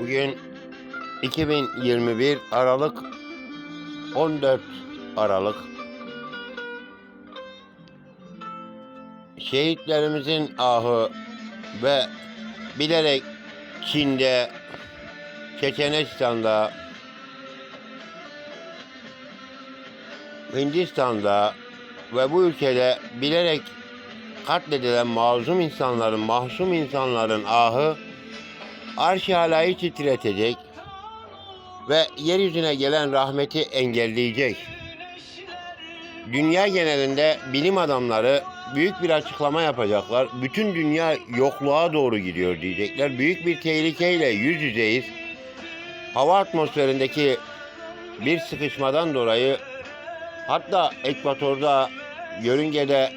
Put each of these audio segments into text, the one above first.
Bugün 2021 Aralık 14 Aralık. Şehitlerimizin ahı ve bilerek Çin'de, Çeçenistan'da, Hindistan'da ve bu ülkede bilerek katledilen mazlum insanların, mahzum insanların ahı arş-ı alayı titretecek ve yeryüzüne gelen rahmeti engelleyecek. Dünya genelinde bilim adamları büyük bir açıklama yapacaklar. Bütün dünya yokluğa doğru gidiyor diyecekler. Büyük bir tehlikeyle yüz yüzeyiz. Hava atmosferindeki bir sıkışmadan dolayı hatta ekvatorda, yörüngede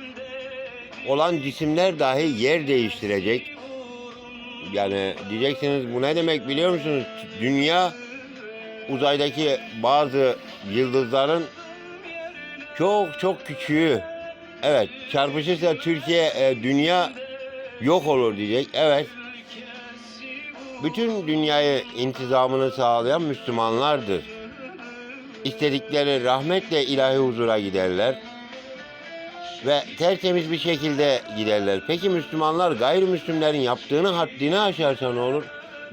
olan cisimler dahi yer değiştirecek. Yani diyeceksiniz bu ne demek biliyor musunuz? Dünya uzaydaki bazı yıldızların çok çok küçüğü. Evet çarpışırsa Türkiye, e, dünya yok olur diyecek. Evet. Bütün dünyayı intizamını sağlayan Müslümanlardır. İstedikleri rahmetle ilahi huzura giderler ve tertemiz bir şekilde giderler. Peki Müslümanlar gayrimüslimlerin yaptığını haddini aşarsa ne olur?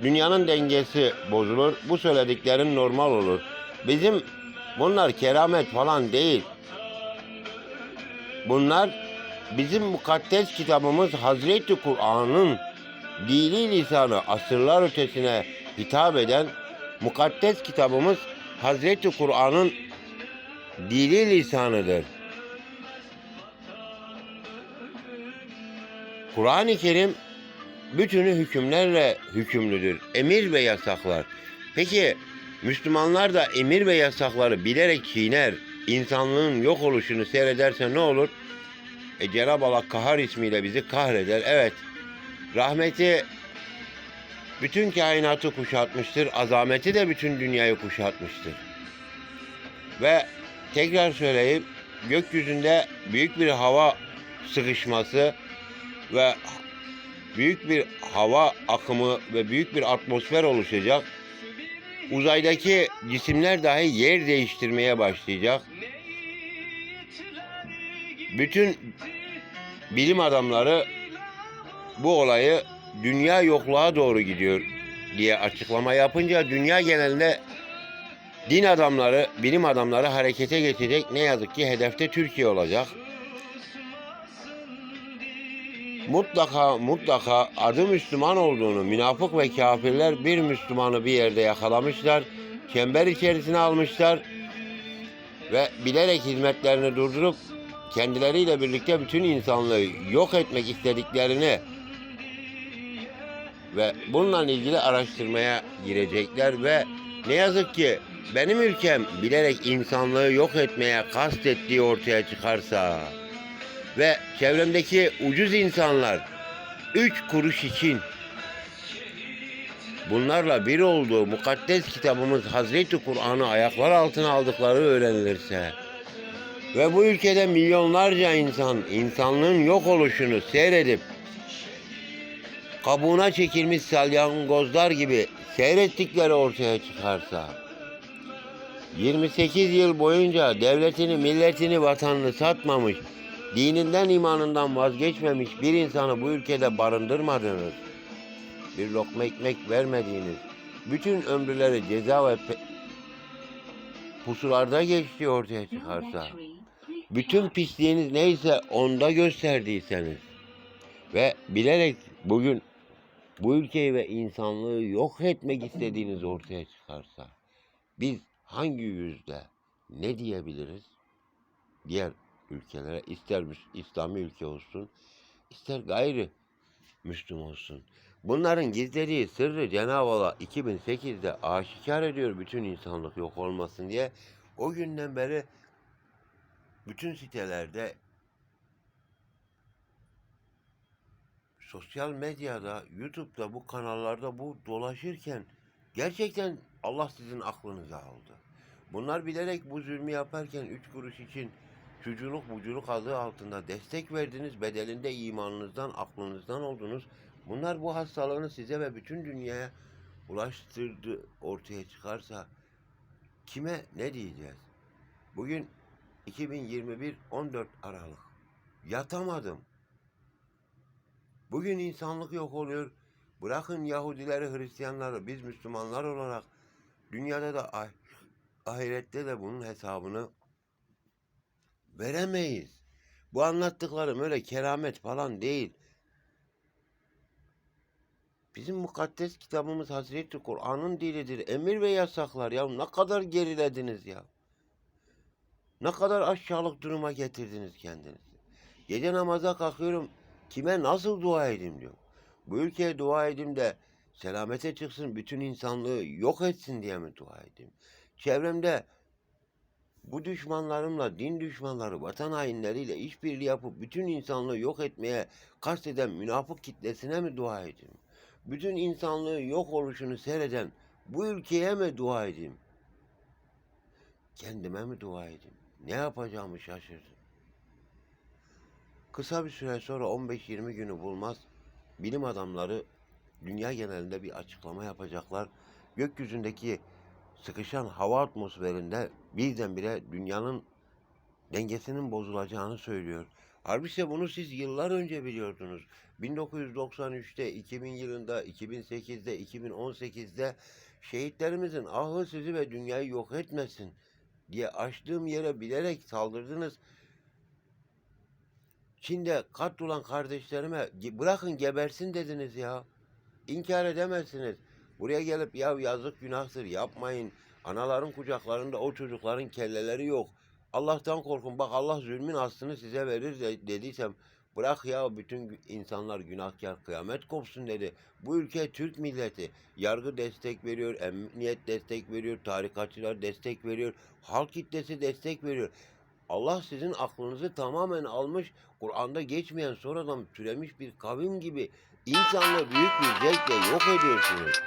Dünyanın dengesi bozulur. Bu söylediklerin normal olur. Bizim bunlar keramet falan değil. Bunlar bizim mukaddes kitabımız Hazreti Kur'an'ın dili lisanı asırlar ötesine hitap eden mukaddes kitabımız Hazreti Kur'an'ın dili lisanıdır. Kur'an-ı Kerim bütünü hükümlerle hükümlüdür. Emir ve yasaklar. Peki Müslümanlar da emir ve yasakları bilerek çiğner, insanlığın yok oluşunu seyrederse ne olur? E, Cenab-ı Allah kahar ismiyle bizi kahreder. Evet, rahmeti bütün kainatı kuşatmıştır. Azameti de bütün dünyayı kuşatmıştır. Ve tekrar söyleyeyim, gökyüzünde büyük bir hava sıkışması ve büyük bir hava akımı ve büyük bir atmosfer oluşacak. Uzaydaki cisimler dahi yer değiştirmeye başlayacak. Bütün bilim adamları bu olayı dünya yokluğa doğru gidiyor diye açıklama yapınca dünya genelinde din adamları, bilim adamları harekete geçecek. Ne yazık ki hedefte Türkiye olacak. Mutlaka mutlaka adı Müslüman olduğunu münafık ve kafirler bir Müslümanı bir yerde yakalamışlar. Çember içerisine almışlar ve bilerek hizmetlerini durdurup kendileriyle birlikte bütün insanlığı yok etmek istediklerini ve bununla ilgili araştırmaya girecekler ve ne yazık ki benim ülkem bilerek insanlığı yok etmeye kastettiği ortaya çıkarsa ve çevremdeki ucuz insanlar üç kuruş için. Bunlarla bir olduğu mukaddes kitabımız Hazreti Kur'an'ı ayaklar altına aldıkları öğrenilirse ve bu ülkede milyonlarca insan insanlığın yok oluşunu seyredip kabuğuna çekilmiş salyangozlar gibi seyrettikleri ortaya çıkarsa 28 yıl boyunca devletini, milletini, vatanını satmamış dininden imanından vazgeçmemiş bir insanı bu ülkede barındırmadınız. Bir lokma ekmek vermediğiniz, bütün ömrüleri ceza ve pusularda geçtiği ortaya çıkarsa, bütün pisliğiniz neyse onda gösterdiyseniz ve bilerek bugün bu ülkeyi ve insanlığı yok etmek istediğiniz ortaya çıkarsa, biz hangi yüzde ne diyebiliriz? Diğer ülkelere ister İslami ülke olsun ister gayri Müslüm olsun. Bunların gizlediği sırrı Cenab-ı Allah 2008'de aşikar ediyor bütün insanlık yok olmasın diye. O günden beri bütün sitelerde sosyal medyada, YouTube'da bu kanallarda bu dolaşırken gerçekten Allah sizin aklınızı aldı. Bunlar bilerek bu zulmü yaparken üç kuruş için çocuğuluk buculuk adı altında destek verdiniz. Bedelinde imanınızdan, aklınızdan oldunuz. Bunlar bu hastalığını size ve bütün dünyaya ulaştırdı ortaya çıkarsa kime ne diyeceğiz? Bugün 2021 14 Aralık. Yatamadım. Bugün insanlık yok oluyor. Bırakın Yahudileri, Hristiyanları, biz Müslümanlar olarak dünyada da ah- ahirette de bunun hesabını veremeyiz. Bu anlattıklarım öyle keramet falan değil. Bizim mukaddes kitabımız Hazreti Kur'an'ın dilidir. Emir ve yasaklar ya ne kadar gerilediniz ya. Ne kadar aşağılık duruma getirdiniz kendinizi. Gece namaza kalkıyorum. Kime nasıl dua edeyim diyor. Bu ülkeye dua edeyim de selamete çıksın, bütün insanlığı yok etsin diye mi dua edeyim? Çevremde bu düşmanlarımla, din düşmanları, vatan hainleriyle işbirliği yapıp bütün insanlığı yok etmeye kasteden münafık kitlesine mi dua edeyim? Bütün insanlığı yok oluşunu seyreden bu ülkeye mi dua edeyim? Kendime mi dua edeyim? Ne yapacağımı şaşırdım. Kısa bir süre sonra 15-20 günü bulmaz bilim adamları dünya genelinde bir açıklama yapacaklar. Gökyüzündeki sıkışan hava atmosferinde birdenbire dünyanın dengesinin bozulacağını söylüyor. Halbuki bunu siz yıllar önce biliyordunuz. 1993'te, 2000 yılında, 2008'de, 2018'de şehitlerimizin ahı sizi ve dünyayı yok etmesin diye açtığım yere bilerek saldırdınız. Çin'de katlolan kardeşlerime "Ge- bırakın gebersin dediniz ya. İnkar edemezsiniz. Buraya gelip ya yazık günahtır yapmayın. Anaların kucaklarında o çocukların kelleleri yok. Allah'tan korkun bak Allah zulmün aslını size verir de- dediysem bırak ya bütün insanlar günahkar kıyamet kopsun dedi. Bu ülke Türk milleti. Yargı destek veriyor, emniyet destek veriyor, tarikatçılar destek veriyor, halk kitlesi destek veriyor. Allah sizin aklınızı tamamen almış, Kur'an'da geçmeyen sonradan türemiş bir kavim gibi insanlığı büyük bir zevkle yok ediyorsunuz.